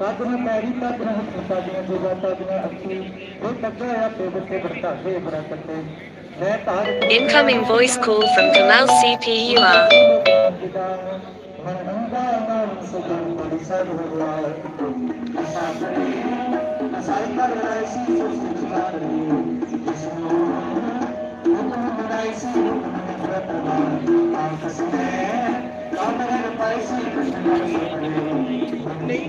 ಸಾಧನ ಮಾಡಿ Incoming voice call from Kamal CPUR. I'm ਨਹੀਂ।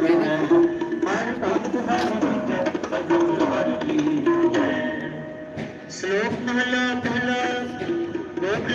श्लोक पहला पहला गोप